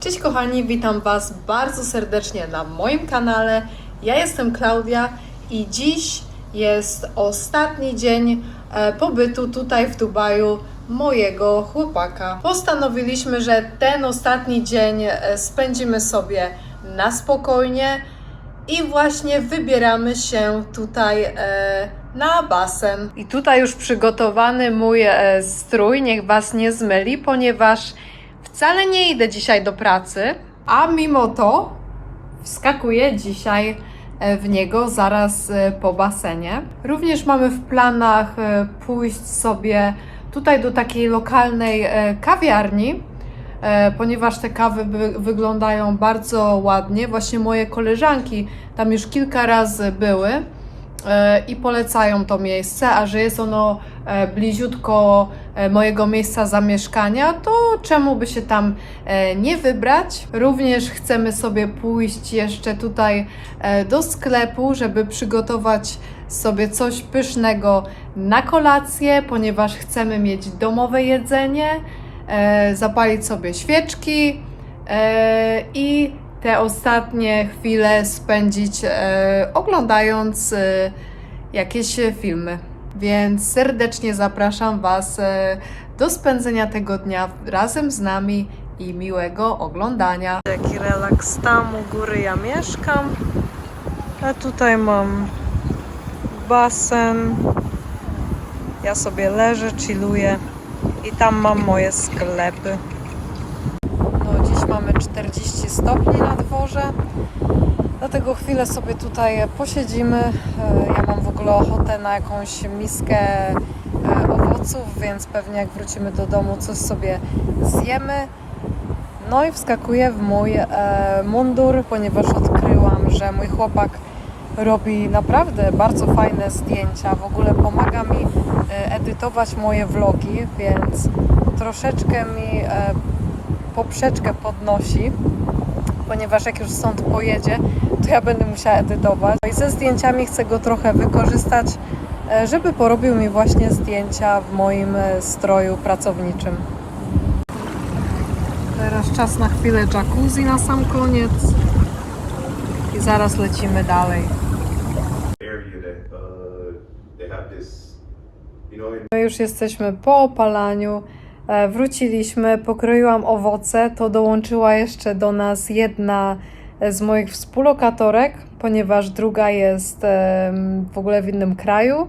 Cześć kochani, witam Was bardzo serdecznie na moim kanale. Ja jestem Klaudia i dziś jest ostatni dzień e, pobytu tutaj w Dubaju mojego chłopaka. Postanowiliśmy, że ten ostatni dzień e, spędzimy sobie na spokojnie i właśnie wybieramy się tutaj e, na basen. I tutaj już przygotowany mój strój, niech Was nie zmyli, ponieważ wcale nie idę dzisiaj do pracy, a mimo to wskakuję dzisiaj e, w niego zaraz e, po basenie. Również mamy w planach e, pójść sobie tutaj do takiej lokalnej kawiarni, ponieważ te kawy wy- wyglądają bardzo ładnie. Właśnie moje koleżanki tam już kilka razy były i polecają to miejsce, a że jest ono bliziutko mojego miejsca zamieszkania, to czemu by się tam e, nie wybrać? Również chcemy sobie pójść jeszcze tutaj e, do sklepu, żeby przygotować sobie coś pysznego na kolację, ponieważ chcemy mieć domowe jedzenie, e, zapalić sobie świeczki e, i te ostatnie chwile spędzić e, oglądając e, jakieś filmy. Więc serdecznie zapraszam Was e, do spędzenia tego dnia razem z nami i miłego oglądania. Jaki relaks tam u góry ja mieszkam. A tutaj mam basen. Ja sobie leżę, chilluję i tam mam moje sklepy. No, dziś mamy 40 stopni na dworze. Dlatego chwilę sobie tutaj posiedzimy. E, Ja mam w ogóle ochotę na jakąś miskę e, owoców, więc pewnie jak wrócimy do domu, coś sobie zjemy. No i wskakuję w mój e, mundur, ponieważ odkryłam, że mój chłopak robi naprawdę bardzo fajne zdjęcia. W ogóle pomaga mi edytować moje vlogi, więc troszeczkę mi poprzeczkę podnosi, ponieważ jak już stąd pojedzie, ja będę musiała edytować. No I ze zdjęciami chcę go trochę wykorzystać, e, żeby porobił mi właśnie zdjęcia w moim e, stroju pracowniczym. Teraz czas na chwilę jacuzzi na sam koniec i zaraz lecimy dalej. My już jesteśmy po opalaniu. E, Wróciliśmy, pokroiłam owoce. To dołączyła jeszcze do nas jedna z moich współlokatorek, ponieważ druga jest w ogóle w innym kraju.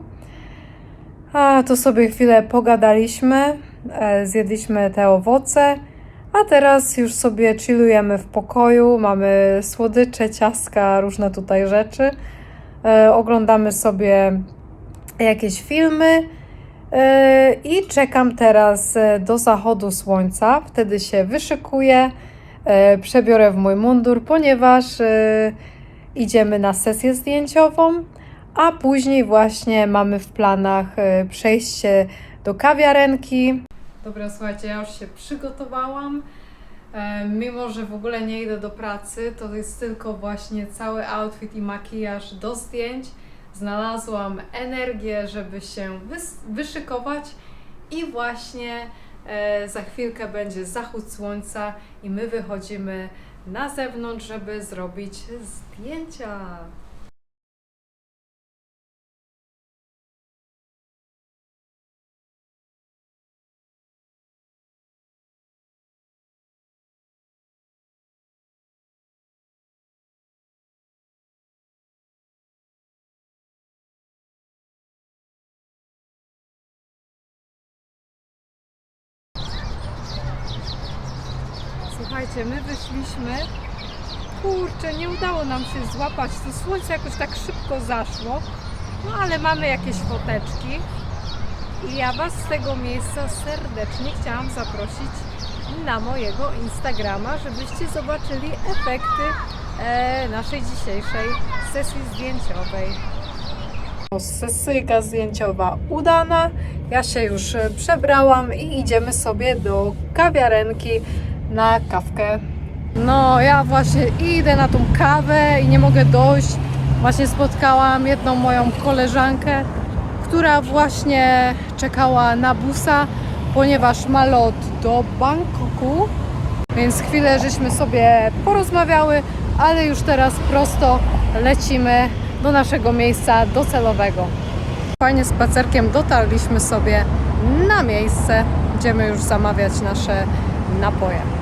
A to sobie chwilę pogadaliśmy, e, zjedliśmy te owoce, a teraz już sobie chillujemy w pokoju. Mamy słodycze, ciastka, różne tutaj rzeczy. E, Oglądamy sobie jakieś filmy. Yy, I czekam teraz e, do zachodu słońca. Wtedy się wyszykuję, e, przebiorę w mój mundur, ponieważ e, idziemy na sesję zdjęciową, a później właśnie mamy w planach e, przejście do kawiarenki. Dobra, słuchajcie, ja już się przygotowałam. E, Mimo, że w ogóle nie idę do pracy, to jest tylko właśnie cały outfit i makijaż do zdjęć. Znalazłam energię, żeby się wys- wyszykować i właśnie e, za chwilkę będzie zachód słońca i my wychodzimy na zewnątrz, żeby zrobić zdjęcia. Słuchajcie, my wyszliśmy. Kurczę, nie udało nam się złapać. To słońce jakoś tak szybko zaszło. No ale mamy jakieś foteczki. I ja Was z tego miejsca serdecznie chciałam zaprosić na mojego Instagrama, żebyście zobaczyli efekty e, naszej dzisiejszej sesji zdjęciowej. Sesyjka zdjęciowa udana. Ja się już e, przebrałam i idziemy sobie do kawiarenki na kawkę. No, ja właśnie idę na tą kawę i nie mogę dojść. Właśnie spotkałam jedną moją koleżankę, która właśnie czekała na busa, ponieważ ma lot do Bangkoku. Więc chwilę żeśmy sobie porozmawiały, ale już teraz prosto lecimy do naszego miejsca docelowego. Fajnie spacerkiem dotarliśmy sobie na miejsce. Będziemy już zamawiać nasze napoje.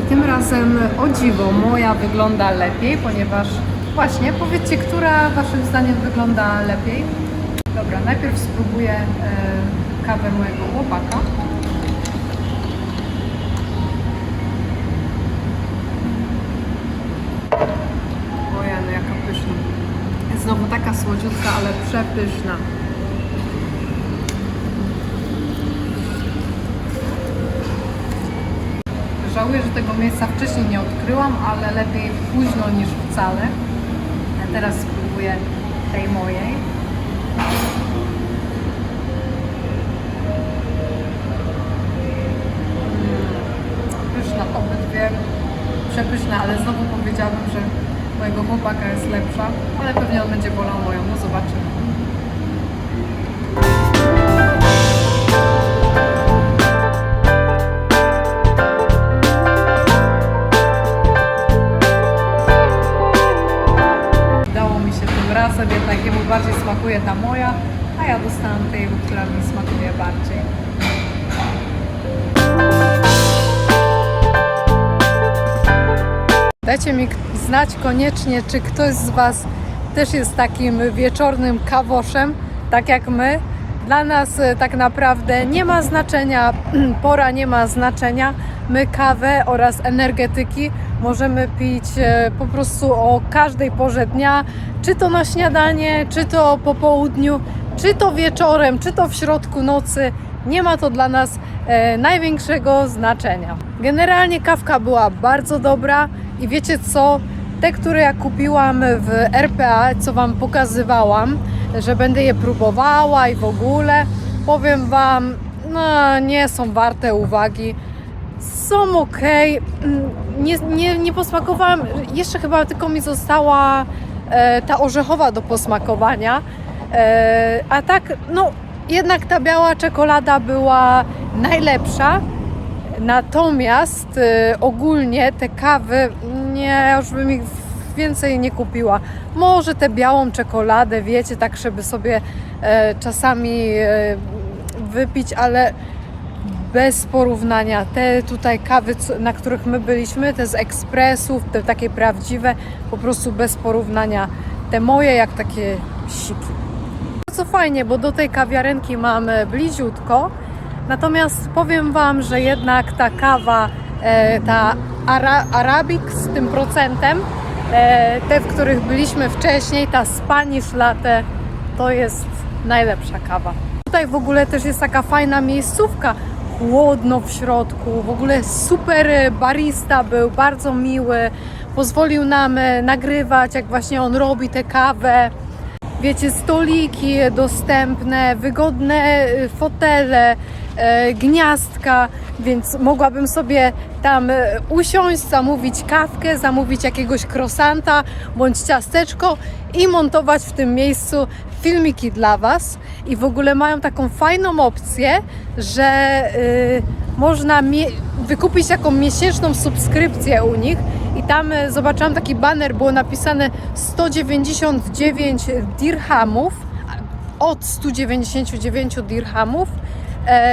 I tym razem o dziwo moja wygląda lepiej, ponieważ właśnie powiedzcie, która waszym zdaniem wygląda lepiej? Dobra, najpierw spróbuję e, kawę mojego chłopaka. Ojej, no jaka pyszna. Znowu taka słodziutka, ale przepyszna. Żałuję, że tego miejsca wcześniej nie odkryłam, ale lepiej późno niż wcale. A teraz spróbuję tej mojej. Pyszna, obydwie przepyszne, ale znowu powiedziałabym, że mojego chłopaka jest lepsza, ale pewnie on będzie wolał moją, no zobaczymy. Smakuje ta moja, a ja dostałam tej, która mi smakuje bardziej. Dajcie mi znać koniecznie, czy ktoś z Was też jest takim wieczornym kawoszem, tak jak my. Dla nas e, tak naprawdę nie ma znaczenia, pora nie ma znaczenia. My kawę oraz energetyki możemy pić e, po prostu o każdej porze dnia, czy to na śniadanie, czy to po południu, czy to wieczorem, czy to w środku nocy. Nie ma to dla nas e, największego znaczenia. Generalnie kawka była bardzo dobra i wiecie co? Te, które ja kupiłam w RPA, co Wam pokazywałam, że będę je próbowała i w ogóle, powiem Wam, no nie są warte uwagi. Są ok. Nie, nie, nie posmakowałam, jeszcze chyba tylko mi została e, ta orzechowa do posmakowania. E, a tak, no jednak ta biała czekolada była najlepsza. Natomiast y, ogólnie te kawy, nie, już bym ich więcej nie kupiła. Może tę białą czekoladę, wiecie, tak żeby sobie e, czasami e, wypić, ale bez porównania. Te tutaj kawy, co- na których my byliśmy, te z ekspresów, te takie prawdziwe, po prostu bez porównania. Te moje jak takie siki. Bardzo fajnie, bo do tej kawiarenki mamy bliziutko. Natomiast powiem Wam, że jednak ta kawa, e, ta Ara, Arabic z tym procentem, e, te, w których byliśmy wcześniej, ta Spanish Latte, to jest najlepsza kawa. Tutaj w ogóle też jest taka fajna miejscówka, chłodno w środku, w ogóle super e, barista był, bardzo miły, pozwolił nam e, nagrywać, jak właśnie on robi tę kawę. Wiecie, stoliki dostępne, wygodne y, fotele, e, gniazdka, więc mogłabym sobie tam e, usiąść, zamówić kawkę, zamówić jakiegoś krosanta bądź ciasteczko i montować w tym miejscu filmiki dla Was. I w ogóle mają taką fajną opcję, że y, można wykupić taką miesięczną subskrypcję u nich i tam e, zobaczyłam taki baner, było napisane 199 dirhamów, od 199 dirhamów e,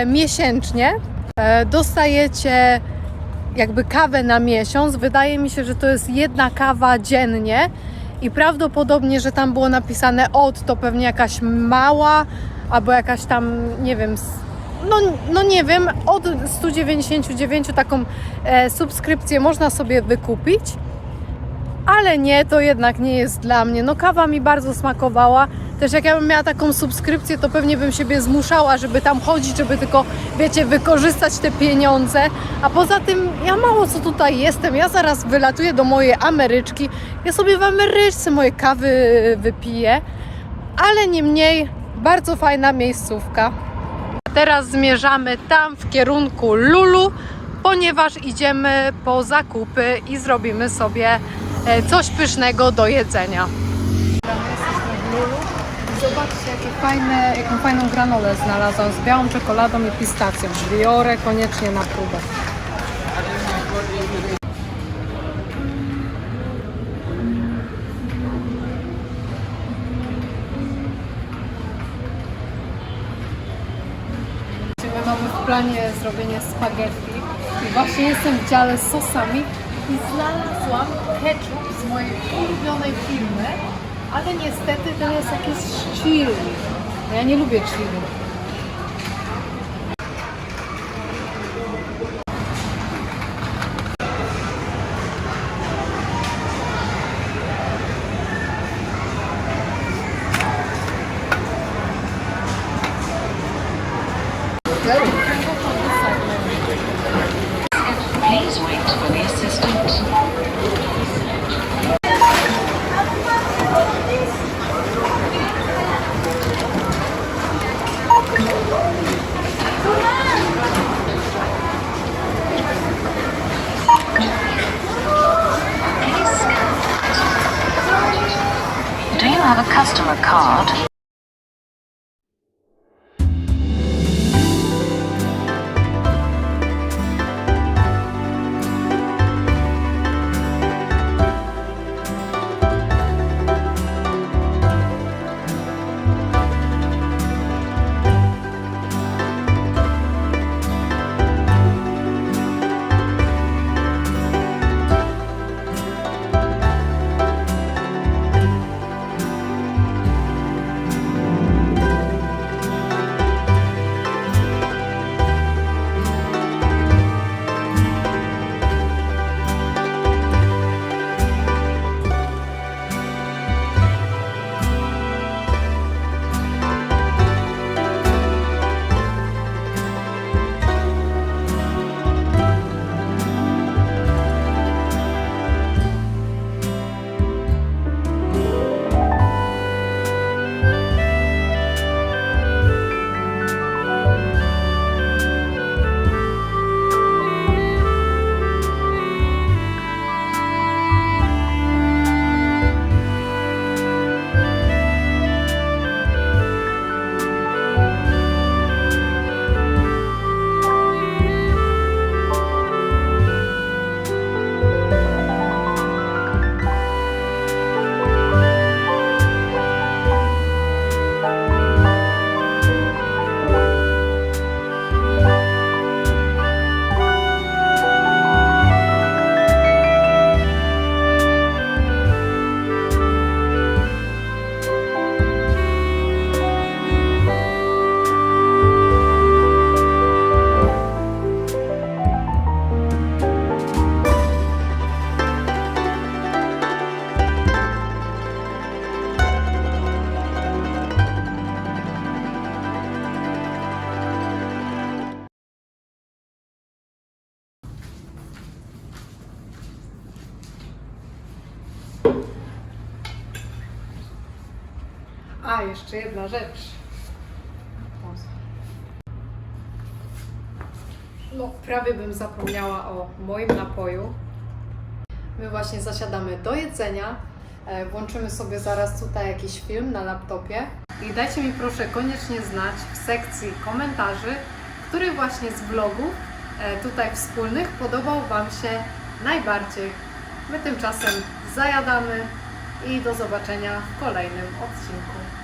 miesięcznie e, dostajecie jakby kawę na miesiąc. Wydaje mi się, że to jest jedna kawa dziennie i prawdopodobnie, że tam było napisane od, to pewnie jakaś mała albo jakaś tam, nie wiem, no, no nie wiem, od 199 taką e, subskrypcję można sobie wykupić. Ale nie, to jednak nie jest dla mnie. No kawa mi bardzo smakowała. Też jak ja bym miała taką subskrypcję, to pewnie bym siebie zmuszała, żeby tam chodzić, żeby tylko, wiecie, wykorzystać te pieniądze. A poza tym ja mało co tutaj jestem. Ja zaraz wylatuję do mojej Ameryczki. Ja sobie w Ameryczce moje kawy wypiję. Ale niemniej bardzo fajna miejscówka. Teraz zmierzamy tam w kierunku Lulu, ponieważ idziemy po zakupy i zrobimy sobie coś pysznego do jedzenia. Zobaczcie, jakie fajne, jaką fajną granolę znalazłam z białą czekoladą i pistacją. Biorę koniecznie na próbę. My mamy w planie zrobienie spaghetti i właśnie jestem w dziale z sosami i znalazłam ketchup z mojej ulubionej firmy, ale niestety ten jest jakiś chili. Ja nie lubię chili. You have a customer card? Jedna rzecz. No, prawie bym zapomniała o moim napoju. My właśnie zasiadamy do jedzenia. E, Włączymy sobie zaraz tutaj jakiś film na laptopie. I dajcie mi proszę koniecznie znać w sekcji komentarzy, który właśnie z vlogów e, tutaj wspólnych podobał Wam się najbardziej. My tymczasem zajadamy i do zobaczenia w kolejnym odcinku.